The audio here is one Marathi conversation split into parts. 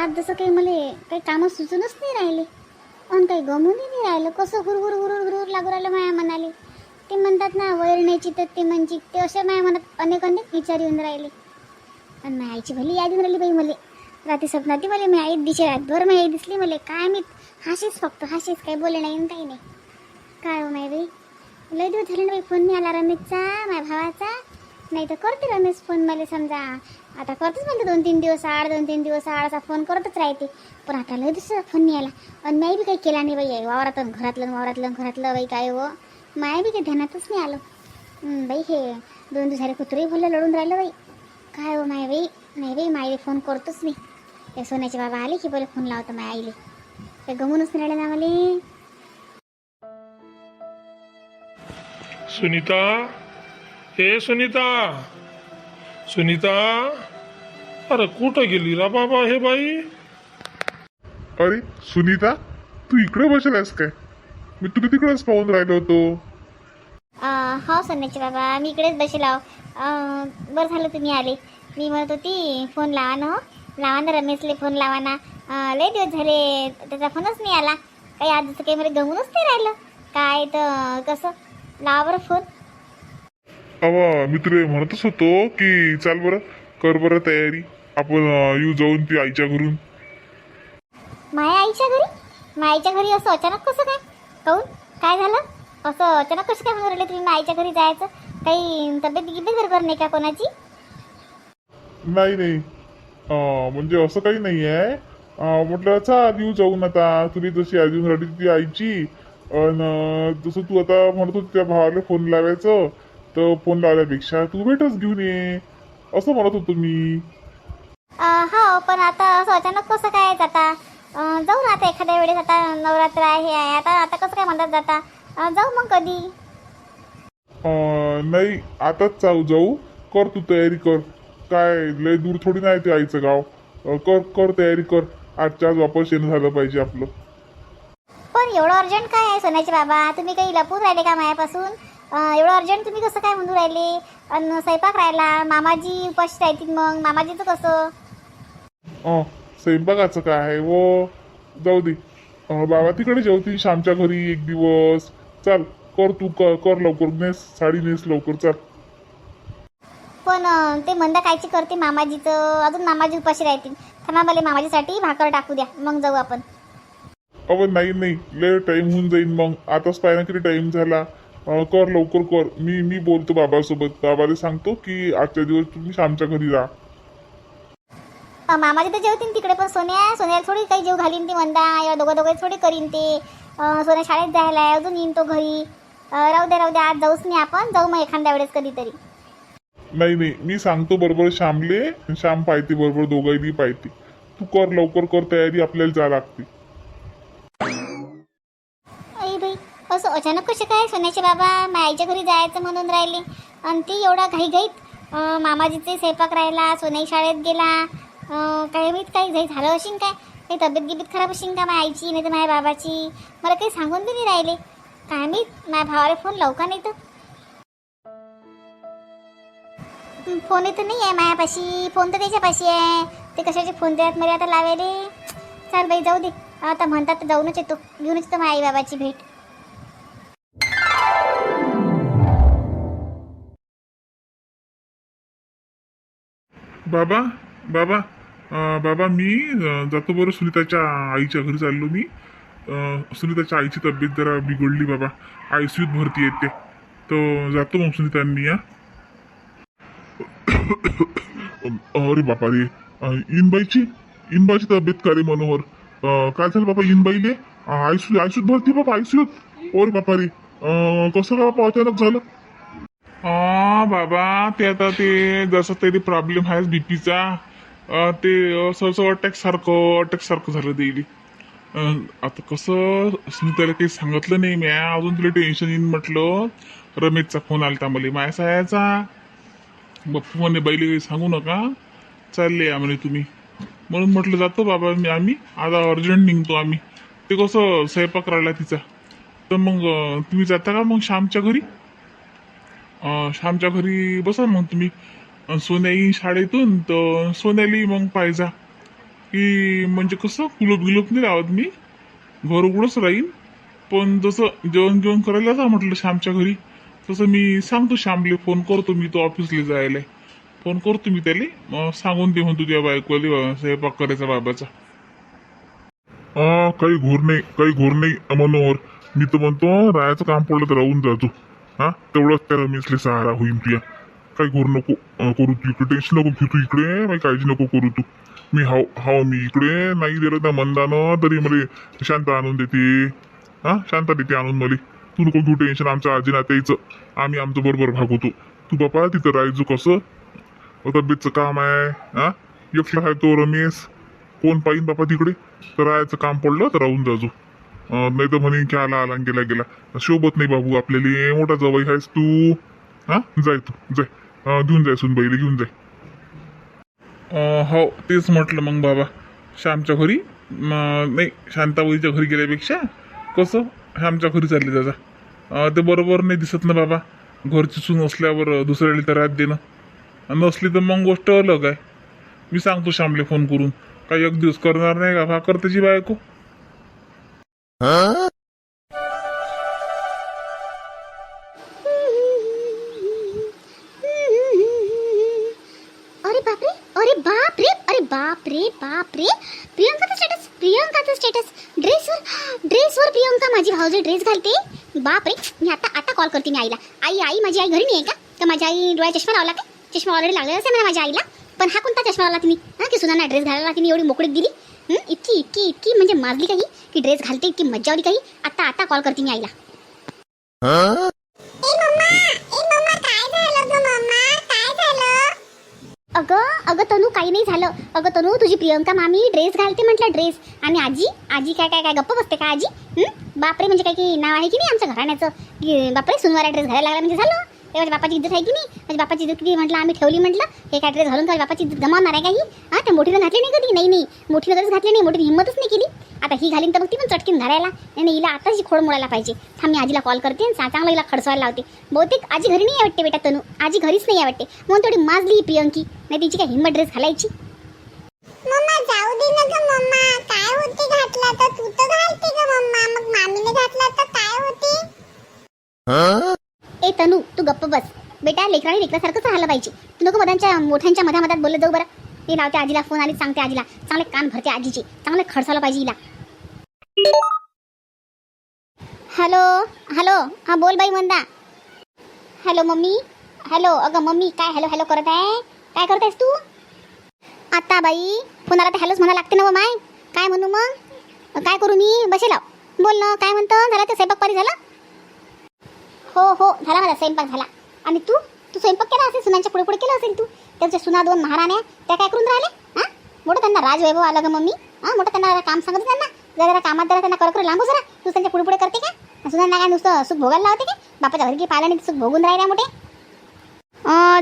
आज जसं काही मला काही कामं सुचूनच नाही राहिले. आणि काही गमूनही नाही राहिलं. कसं हुरहुर हुरहुर हुरहुर लागू राहिलं माया मनाले. ते म्हणतात ना वैरण्याची तर ते म्हणजे ते अशा माया मनात अनेक अनेक विचार येऊन राहिले. पण माझ्या आईची भली याद येऊन राहिली बाई मला. रात्री स्वप्नात मला मी आई दिशे रातभर माझी आई दिसली मला. काय मी हाशीच फक्त हाशीच काही बोले नाही काही नाही. काय हो माय बाई? लय दिवस झाले ना बाई फोन नाही आला. रमेशचा माझ्या भावाचा. नाही तर करते रमेश फोन मला समजा. आता करतच म्हणते दोन तीन दिवस आड दोन तीन दिवस आड असा फोन करतच राहते. पण आता लय दुसरा फोन नाही आला आणि नाही बी काही केला नाही बाई वावरातून घरातलं वावरातलं घरातलं बाई काय व. माया बी काही ध्यानातच नाही आलं. बाई हे दोन दिवसाले कुत्रही बोललं लढून राहिलं बाई. काय हो माय बाई? नाही बाई मायले फोन करतोच मी. त्या सोन्याचे बाबा आले की बोले फोन लावतो माय आईले. ते गमूनच नाही राहिले ना मला सुनीता? हे सुनीता? सुनीता? अरे कुठं गेली रा बाबा हे बाई? अरे सुनीता तू इकडे बसलास काय? मी तुला तिकडेच पाहून राहिलो होतो. अं, हो सोन्याचे बाबा मी इकडेच बसेल आहो. अं, बरं झालं तुम्ही आले. मी म्हणत होती फोन लावा ना हो. लावा ना रमेशले फोन लावा ना. अं, लय दिवस झाले त्याचा फोनच नाही आला. काही आज जसं काही मला गमूनच नाही राहिलं. काय तर कसं? लावा बरं फोन. अवा मी तुला म्हणतच होतो की चाल बरं कर बरं तयारी. आपण येऊ जाऊन ती आईच्या घरून. माया आईच्या घरी? माईच्या घरी असं अचानक कसं काय? काऊन? काय झालं? असं अचानक कसं काय म्हणून राहिले तुम्ही? माईच्या घरी जायचं? काही तब्येत गिब्येत बरोबर नाही का कोणाची? नाही नाही. अं, म्हणजे असं काही नाही आहे. अं, म्हटलं चाल येऊ जाऊन आता. तुला जशी अजून रडी ती आईची. अन जसं तू आता म्हणत होती त्या भावाला फोन लावायचं तर फोन लावल्यापेक्षा तू भेटच घेऊन ये. असं म्हणत होतो मी. हो पण आता असं अचानक कसं काय जाता? जाऊ ना आता एखाद्या वेळेस आता नवरात्र आहे आता आता कसं काय म्हणतात जाता? जाऊ मग कधी? नाही आताच जाऊ जाऊ. कर तू तयारी कर. काय लय दूर थोडी नाही ते आईचं गाव. कर कर तयारी कर. आजच्या आज वापस येणं झालं पाहिजे आपलं. पण एवढं अर्जंट काय आहे सोन्याचे बाबा? तुम्ही काही लपून राहिले का मायापासून? एवढं अर्जंट तुम्ही कसं काय म्हणून राहिले? आणि स्वयंपाक राहिला मामाजी उपाशी राहतील मग. मामाजीचं कसं? अं, स्वयंपाकाचं काय? आहे वो जाऊ दे. अं, बाबा तिकडे जेवतील श्यामच्या घरी एक दिवस. चाल कर तू कर कर लवकर. नेस साडी नेस लवकर चाल. पण अं, ते मंदा कायची करते मामाजीचं? अजून मामाजी उपाशी राहतील. थांबा मला मामाजीसाठी भाकर टाकू द्या. मग जाऊ आपण. अव नाही नाही. लय टाइम होऊन जाईल मग. आताच पाहिजे किती टाइम झाला. अं, कर लवकर कर. मी मी बोलतो बाबासोबत. बाबाला सांगतो की आजच्या दिवस तुम्ही श्यामच्या घरी राहा अं, मामाजी तर जेवतील तिकडे पण. सोन्या सोन्याला थोडी काही जेव घालीन ती म्हणता या दोघं दोघं थोडी करीन ते. सोन्या शाळेत जायला आहे अजून येईन तो घरी. राहू द्या राहू द्या आज जाऊच नाही आपण जाऊ मग एखाद्या वेळेस कधीतरी. नाही नाही मी सांगतो बरोबर श्यामले श्याम पाहते बरोबर दोघांनी पाहते. तू कर लवकर कर तयारी आपल्याला जा लागते. आई बाई असं अचानक कसे काय? सोन्याचे बाबा माईच्या घरी जायचं म्हणून राहिले. आणि ते एवढा घाईघाईत मामाजीचे स्वयंपाक राहिला सोनाई शाळेत गेला. काय माहीत काही जाई झालं असेल काय काही तब्येत गिबीत खराब असेल का माझ्या आईची नाही तर माझ्या बाबाची मला काही सांगून बी नाही राहिले. काय मी माझ्या भावाला फोन लवकर नाही तर? फोन इथं नाही आहे मायापाशी फोन तर त्याच्यापाशी आहे. ते कशाचे फोन देत मला आता लावायले? चाल बाई जाऊ दे. आता म्हणतात तर जाऊनच येतो. घेऊनच येतो माझ्या बाबाची भेट. बाबा बाबा. अं, बाबा मी अं, जातो बरं सुनीताच्या आईच्या घरी चाललो मी. अं, सुनीताच्या आईची तब्येत जरा बिघडली बाबा. आय सी यूत भरती येते तर जातो मग सुनीतांनी या अरे बापा रे अं, इनबाईची इनबाईची तब्येत का रे मनोहर? अं, काय झालं बाबा इनबाईले? आयसू आयसूत भरती बाबा आयसूत ओरे बापा रे अं, कसं का बापा अचानक झालं? हा बाबा ते आता ते जसं तरी प्रॉब्लेम आहे बीपीचा ते असं अटॅक सारखं अटॅक सारखं झालं देईली आता कसं त्याला काही सांगितलं नाही मी अजून तुला टेन्शन येईन म्हटलं. रमेशचा फोन आलता मला. माया सायाचा. बप्पू म्हणे बैले काही सांगू नका. चालले या म्हणे तुम्ही. म्हणून म्हटलं जातो बाबा मी आम्ही. आता अर्जंट निघतो आम्ही. ते कसं स्वयंपाक राहिला तिचा. तर मग अं, तुम्ही जाता का मग श्यामच्या घरी? अं, श्यामच्या घरी बसा मग तुम्ही. अन् सोन्या येईन शाळेतून तर सोन्यालाही मग पाहिजा की म्हणजे कसं कुलप गिलप नाही लावत मी. घर उघडच राहीन. पण जसं जेवण जेवण करायला जा म्हटलं श्यामच्या घरी. तसं मी सांगतो श्यामले फोन करतो मी तो ऑफिसला जायला. फोन करतो मी त्याला. सांगून दे म्हणतो त्या बायकोले स्वयंपाक करायचा बाबाचा. हा काही घोर नाही काही घोर नाही मनोहर मी तर म्हणतो राहायचं काम पडलं तर राहून जातो. हा तेवढंच त्या रमेशले सहारा होईल तुया काही करू नको. अं, करू तू इकडे. टेन्शन नको घेऊ तू इकडे. काही काळजी नको करू तू. मी हाव हाव मी इकडे. नाही दिलं त्या मंदानं तरी मला शांत आणून देते. हा शांत देते आणून मला. तू नको घेऊ टेन्शन आमच्या आजी नात्याचं. आम्ही आमचं बरोबर भागवतो. तू बापा तिथं राहायचो कसं? तब्येतचं काम आहे. हा? एकटा आहे तो रमेश. कोण पाहिन बापा तिकडे? तर राहायचं काम पडलं तर राहून जाजो. नाही तर म्हणे की आला आला आणि गेला गेला. शोभत नाही बाबू आपल्याला. मोठा जवळ आहेस तू. हा? जाय तू जाय अं, घेऊन जाय सुन बैल घेऊन जाय. हो तेच म्हटलं मग बाबा. श्यामच्या घरी म, नाही शांताबाईच्या घरी गेल्यापेक्षा कसं? श्यामच्या घरी चालले दादा. अं, ते बरोबर नाही दिसत ना बाबा. घरची सून असल्यावर दुसऱ्याला तर रात देणं. नसली तर मग गोष्ट अलग आहे. मी सांगतो श्यामले फोन करून. काही एक दिवस करणार नाही का? भाकर त्याची बायको. प्रियंकाचं स्टेटस प्रियंकाचं स्टेटस ड्रेसवर ड्रेसवर प्रियंका माझी भाऊजी ड्रेस घालते. बाप रे मी आता आता कॉल करते मी आईला. आई आई माझी आई घरी नाही आहे का? तर माझी आई डोळ्या चष्मा लावला का? चष्मा ऑलरेडी लागलेला असेल म्हणा माझ्या आईला. पण हा कोणता चष्मा लावला तिने हा की सुनाना ड्रेस घालायला तिने एवढी मोकळीक दिली हं? इतकी इतकी इतकी म्हणजे माजली काही? की ड्रेस घालते इतकी मज्जा आली काही? आता आता कॉल करते मी आईला. अगं अगं तनू काही नाही झालं. अगं तनू तुझी प्रियंका मामी ड्रेस घालते म्हटलं ड्रेस आणि आजी? आजी काय काय काय गप्प बसते का आजी? बापरे म्हणजे काय की नाव आहे की नाही आमच्या घराण्याचं? की बापरे सुनवारा ड्रेस घालायला लागला म्हणजे झालं. ते माझ्या बापाची इज्जत आहे की नाही? माझ्या बापाची इज्जत किती म्हटलं आम्ही ठेवली म्हटलं. हे काय ड्रेस घालून काय बापाची इज्जत गमावणार आहे काही? हा त्या मोठीनं घातली नाही कधी? नाही नाही. मोठीनं ड्रेस घातली नाही मोठी हिंमतच नाही केली. आता ही घालीन तर मग ती पण चटकीन घालायला नाही नाही हिला आताच ही खोड मोडायला पाहिजे. थांब मी आजीला कॉल करते आणि चा- चांगलं हिला खडसवायला लावते. बहुतेक आजी घरी नाही आहे वाटते बेटा तनू. आजी घरीच नाही आहे वाटते. म्हणून थोडी माजली ही प्रियंकी. नाही तिची काय हिंमत ड्रेस घालायची? मम्मा जाऊ दे ना ग मम्मा. काय होते घातला तर? तू तर घालते ग मम्मा. मग मामीने घातला तर काय होते? ए तनू तू गप्प बस. बेटा लेकराने लेकरासारखंच राहिलं पाहिजे. तू नको मधांच्या मोठ्यांच्या मधा मधात बोलत जाऊ बरं. हे लावते आजीला फोन आली सांगते आजीला. चांगले कान भरते आजीची. चांगले खडसायला पाहिजे हिला. Hello hello. हा बोल बाई मंदा. Hello mummy. हॅलो अगं मम्मी काय हॅलो हॅलो करत आहे? काय करत आहेस तू? आता बाई कोणाला तर हॅलोच म्हणा लागते ना माय. काय म्हणू मग? काय करू मी? बसेल बोल ना काय म्हणतो? झाला ते स्वयंपाक पाणी झाला? हो हो झाला माझा स्वयंपाक झाला. आणि तू? तू स्वयंपाक केला असेल? सुनांच्या पुढे पुढे केला असेल तू? त्यांच्या सुना दोन महाराण्या त्या काय करून राहिले? हा? मोठं त्यांना राजवैभव आलं ग मम्मी. हां मोठं त्यांना काम सांगत त्यांना जरा जरा कामात जरा त्यांना कर. लांबू जरा. तू त्यांच्या पुढे पुढे करते का? सुद्धा काय नुसतं सुख भोगायला लावते का? बापाच्या घरी की पाहिलं नाही सुख भोगून राहिल्या मोठे.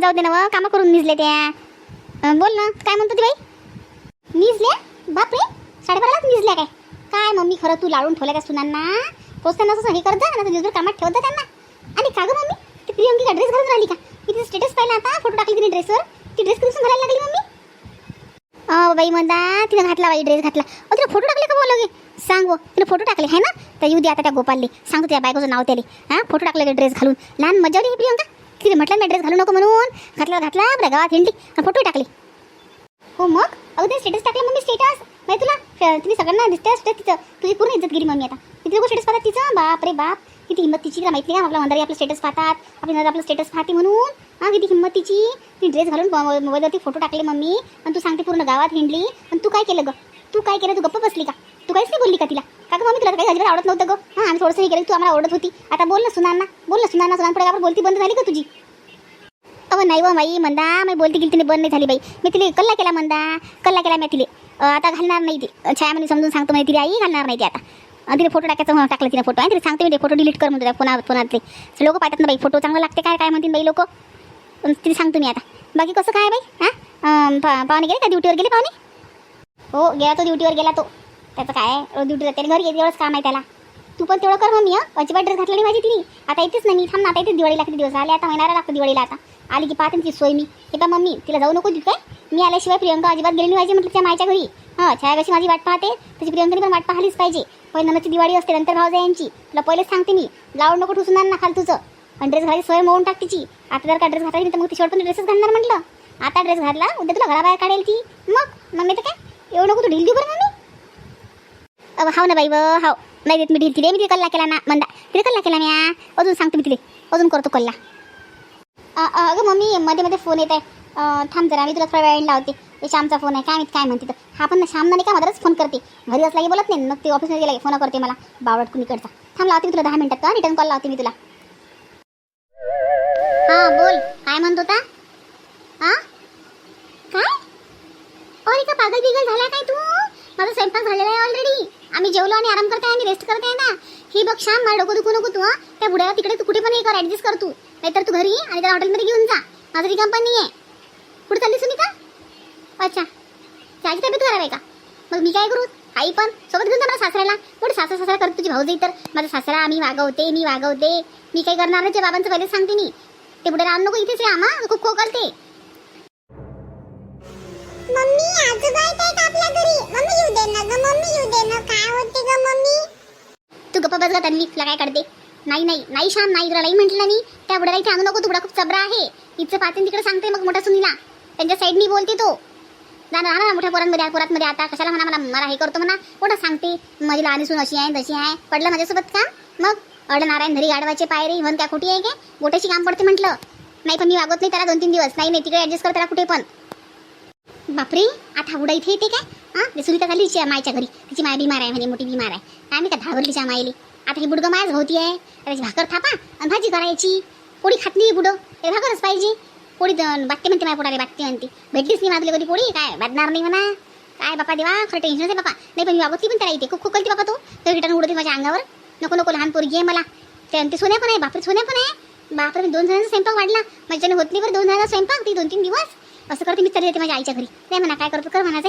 जाऊ दे ना व कामं करून निजले त्या. बोल ना. काय म्हणतो ती बाई? निजल्या? बापरे. साडेबारालाच निजल्या काय? काय मम्मी खरं तू लाडून ठेवल्या त्या सुनांना? पोचताना असं हे करत जा. ना दिवसभर कामात ठेवत त्यांना. आणि का गं मम्मी ती प्रियंकी का ड्रेस घालून राहिली का? मी तिचा स्टेटस पाहिला आता. फोटो टाकली तिने ड्रेसवर ती ड्रेस कधी घालायला लागली मम्मी. बाई म्हणता तिने घातला बाई ड्रेस घातला. अ तिला फोटो टाकले का बोल सांग तिने फोटो टाकले आहे ना? तर येऊ दे आता त्या गोपालले. सांगतो त्या बायकोचं नाव त्याले. हां फोटो टाकले ड्रेस घालून? लहान मजा आली ही प्रियंका. तिने म्हटलं मी ड्रेस घालू नको म्हणून. घातला घातला आपल्या गावात हिंडली आणि फोटो टाकले. हो मग? अगदी स्टेटस टाकलं मम्मी स्टेटस माहिती तुला तिने सगळ्यांना दिसते असते तिचं. तुझी पूर्ण इज्जत गेली मम्मी आता. तिथे लोक स्टेटस पाहतात तिचं? बाप रे बाप. किती हिंमतीची तिची तिला माहिती का आपला मंदारी आपलं स्टेटस पाहतात आपली आपलं स्टेटस पाहते म्हणून. हां किती हिंमतीची. तिची ती ड्रेस घालून मोबाईलवरती फोटो टाकले मम्मी आणि तू सांगते पूर्ण गावात हिंडली आणि तू काय केलं ग? तू काय केलं? तू गप्प बसली का? तू काहीच नाही बोलली का तिला? का गं मम्मी तुला काही अजिबात आवडत नव्हतं ग. हां आम्ही थोडंसं हे केलं तू आम्हाला आवडत होती. आता बोल ना सुनांना. बोल ना सुनांना सुनांपुढे आपण बोलती बंद झाली का तुझी? अव नाही हो, व बाई मंदा. मी बोलते गेली तिने बंद नाही झाली बाई. मी तिला कल्ला केला मंदा. कल्ला केला मी तिले. आता घालणार नाही ती. छाया म्हणे समजून सांगतो म्हणजे तिला आई घालणार नाही ती आता. तिने फोटो टाकायचं टाकला टाकलं तिने फोटो आणि तिथे सांगते मी फोटो डिलीट कर म्हणतो फोना फोनातले. लोक पाहतात ना बाई फोटो चांगला लागते काय काय म्हणतील बाई लोक? तिथे सांगतो मी आता. बाकी कसं काय बाई? हां? पा पाहुणे गेले का ड्युटीवर गेले पाहुणे? हो गेला तो ड्युटीवर गेला तो. त्याचं काय ड्युटी जाते घरी येते एवढंच काम आहे त्याला. तू पण तेवढं कर मम्मी हं. अजिबात ड्रेस घातला नाही माझी तिने. आता येतेच नाही मी थांब ना आता येतेच दिवाळीला किती दिवस आले आता महिनारा लागतो दिवाळीला आता. आली की पाहते ना ती सोय मी. हे पा मम्मी तिला जाऊ नको तिथे. मी आल्याशिवाय प्रियंका अजिबात गेली नाही पाहिजे म्हटलं त्या मायच्या घरी. हां छाया कशी माझी वाट पाहते. तशी प्रियंकाने पण वाट पाहिलीच पाहिजे. पहिली दिवाळी असते नंतर भाव यांची. तुला पहिलेच सांगते मी. लावड नको ठुसून ना खाल तुझं. आणि ड्रेस घालायची सोय मोडून टाक तिची. आता जर का ड्रेस घातला तर मग ती शेवट पण ड्रेसच घालणार म्हटलं. आता ड्रेस घातला उद्या तुला घराबाहेर काढेल ती. मग मम्मी तर काय? एवढं नको तू ढील देऊ बरं मम्मी. अहो हाव ना बाई व हाव. नाही देत मी ढील तिथे मी तिथे कल्ला केला ना. मंदा तिथे कल्ला केला मी अजून सांगते मी तिथे अजून करतो कल्ला. अ, अगं मम्मी मध्ये मध्ये फोन येत आहे. थांब जरा मी तुला थोडा वेळ लावते. याच्या श्यामचा फोन आहे. काय माहीत काय म्हणते तर हा पण श्याम नाही का मदरच फोन करते. घरी असला की बोलत नाही मग ते ऑफिसमध्ये गेला की फोन करते मला. बावडट कुणीकडचा. थांब लावते मी तुला दहा मिनिटात रिटर्न कॉल लावते मी तुला. हा बोल. काय म्हणत होता? हा काय? अरे का पागल बिगल झाला काय तू? माझा स्वयंपाक झालेला आहे ऑलरेडी आम्ही जेवलो आणि आराम करताय आणि रेस्ट करताय ना. ही बघ श्याम मला डोकं दुखू नको तू हा. त्या बुड्याला तिकडे तू कुठे पण हे कर ऍडजस्ट कर तू. नाहीतर तू घरी आणि त्या हॉटेलमध्ये घेऊन जा. माझं रिकाम पण नाही आहे कुठे चालली सुनीता अच्छा. त्याची तब्येत खराब आहे का? मग मी काय करू? आई पण सोबत घेऊन जा मला सासऱ्याला. कुठे सासरा सासरा करत तुझी भाऊ तर. माझा सासरा मी वागवते मी वागवते. मी काही करणार नाही ते बाबांचं पहिलेच सांगते मी. ते बुड्याला आणू नको इथेच रे आम्हा खूप खोकलते. मम्मी आजोबा येत आहेत आपल्या घरी. मम्मी येऊ दे ना ग मम्मी येऊ दे ना. काय होते ग मम्मी? तू गप्पा बस ग तन्वी तुला काय काढते नाही नाही नाही श्याम नाही तुला नाही म्हटलं मी. त्या बुड्याला इथे आणू नको तुकडा खूप चबरा आहे. हिचं पातेन तिकडे सांगते मग मोठ्या सुनीला. त्यांच्या साईडनी बोलते तो. जा ना मोठ्या पोरांमध्ये पोरांमध्ये आता कशाला म्हणा मला मला हे करतो म्हणा. कुठं सांगते माझी लहानी सून अशी आहे तशी आहे. पडलं माझ्यासोबत का मग अड नारायण घरी गाडवायचे पायरे म्हण त्या कुठे आहे काय गोट्याची काम पडते म्हटलं. नाही पण मी वागवत नाही त्याला दोन तीन दिवस. नाही नाही तिकडे ऍडजस्ट कर त्याला कुठे पण. बापरे आता उडा इथे येते काय? हां सुनीता झाली तिच्या मायच्या घरी. तिची माय बिमार आहे म्हणे मोठी बिमार आहे. काय मी का धावली तिच्या मायली. आता ही बुडगं मायच होती आहे त्याची भाकर थापा आणि भाजी करायची. कोणी खात नाही बुडं. हे भाकरच पाहिजे. पोळी द- बाटते म्हणते माझ्या पोटाला बाटते म्हणते. भेटलीच नाही माझली कधी पोळी? काय बादणार नाही म्हणा. काय बापा देवा खरं टेन्शन आहे बापा. नाही पण मी वागवती पण त्याला इथे. खूप खोकलते बापा तो. तर रिटर्न उडते माझ्या अंगावर. नको नको लहान पोरगी आहे मला. ते आणि ते सोन्या पण आहे बापरे सोन्या पण आहे. बापरे मी दोन जणांचा स्वयंपाक वाढला. माझ्याने होत नाही बरं दोन जणांचा स्वयंपाक ती दोन तीन दिवस. असं करते मी चालली येते माझ्या आईच्या घरी. नाही म्हणा काय करतो कर म्हणायचं